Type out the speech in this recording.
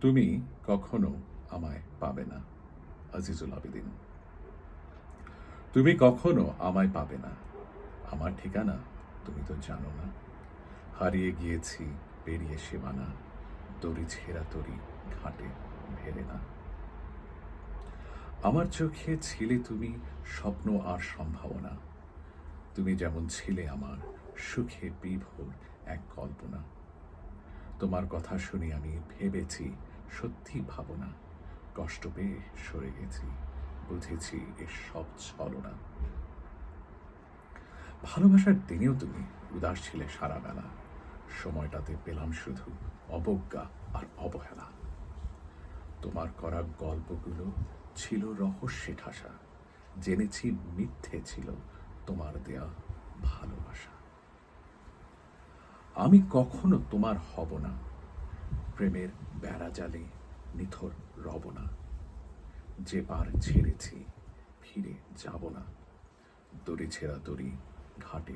তুমি কখনো আমায় পাবে না, আজিজুল আবেদিন। তুমি কখনো আমায় পাবে না, আমার ঠিকানা তুমি তো জানো না। হারিয়ে গিয়েছি, পেরিয়ে সীমানা দড়ি ছেঁড়া তরি ঘাটে ভেলে না। আমার চোখে ছিলে তুমি স্বপ্ন আর সম্ভাবনা, তুমি যেমন ছিলে আমার সুখে বিভোর এক কল্পনা। তোমার কথা শুনে আমি ভেবেছি, সত্যি ভাবনা, কষ্ট পেয়ে সরে গেছি, বুঝেছি এ সব ছলনা। ভালোবাসার দিনেও তুমি উদাস ছিলে সারা বেলা, সময়টাতে পেলাম শুধু অবজ্ঞা আর অবহেলা। তোমার করা গল্পগুলো ছিল রহস্যে ঠাসা, জেনেছি মিথ্যে ছিল তোমার দেয়া ভালোবাসা। আমি কখনো তোমার হব না। প্রেমের বেড়া জালে নিথর রব না। যে পার ছেড়েছি, ফিরে যাব না। দড়ি ছেঁড়া দড়ি ঘাটে